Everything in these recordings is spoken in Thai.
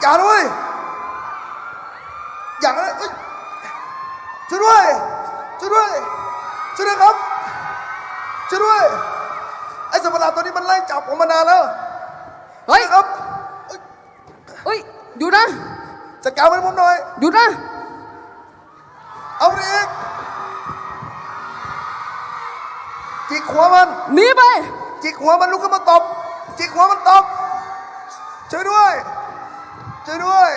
อย่าด้วยอย่าเลยช่วยด้วยช่วยด้วยช่วยด้วยครับช่วยด้วยไอ้สัตว์ประหลาดตัวนี้มันไล่จับผมมานานแล้วเฮ้ยครับเฮ้ยอยู่นะจัดการมันผมหน่อยอยู่นะเอาไปอีกจิกหัวมันหนีไปจิกหัวมันลุกขึ้นมาตบจิกหัวมันตบ ช่วยด้วย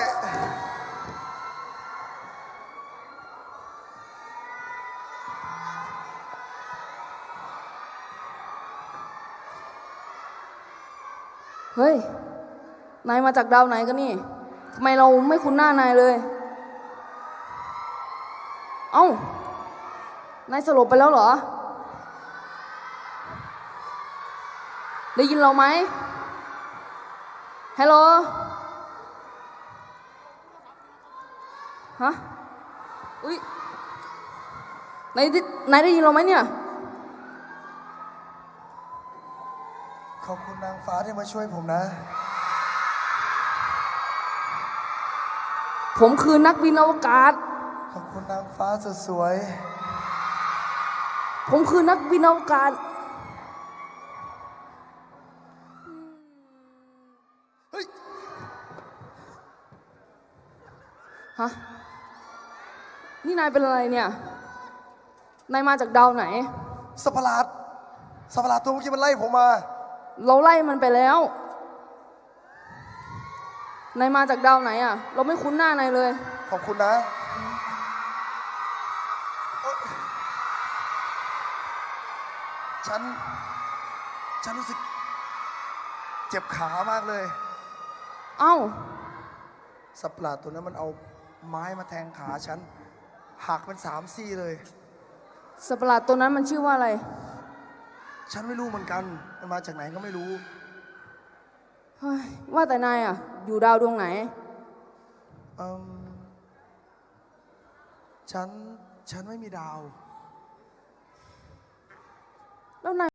เฮ้ย นายมาจากดาวไหนกันนี่ ทำไมเราไม่คุ้นหน้านายเลย เอ้า นายสลบไปแล้วเหรอ ได้ยินเราไหมฮัลโหล ฮะอุ้ยนายได้นายได้ยินเราไหมเนี่ย ขอบคุณนางฟ้าที่มาช่วยผมนะ ผมคือนักบินอวกาศ ขอบคุณนางฟ้าสุดสวย ผมคือนักบินอวกาศ เฮ้ย ฮะ นี่นายเป็นอะไรเนี่ย นายมาจากดาวไหน สัตว์ประหลาดสัตว์ประหลาดตัวเมื่อกี้มันไล่ผมมา เราไล่มันไปแล้ว นายมาจากดาวไหนอะ เราไม่คุ้นหน้านายเลย ขอบคุณนะโอ๊ยฉัน ฉันรู้สึก เจ็บขามากเลย เอ้า สัตว์ประหลาดตัวนั้นมันเอาไม้มาแทงขาฉัน หักเป็นสามซี่เลย สัตว์ประหลาดตัวนั้นมันชื่อว่าอะไร ฉันไม่รู้เหมือนกัน มันมาจากไหนก็ไม่รู้ เฮ้ยว่าแต่นายอะ อยู่ดาวดวงไหน เอิ่มฉัน ฉันไม่มีดาว แล้วนาย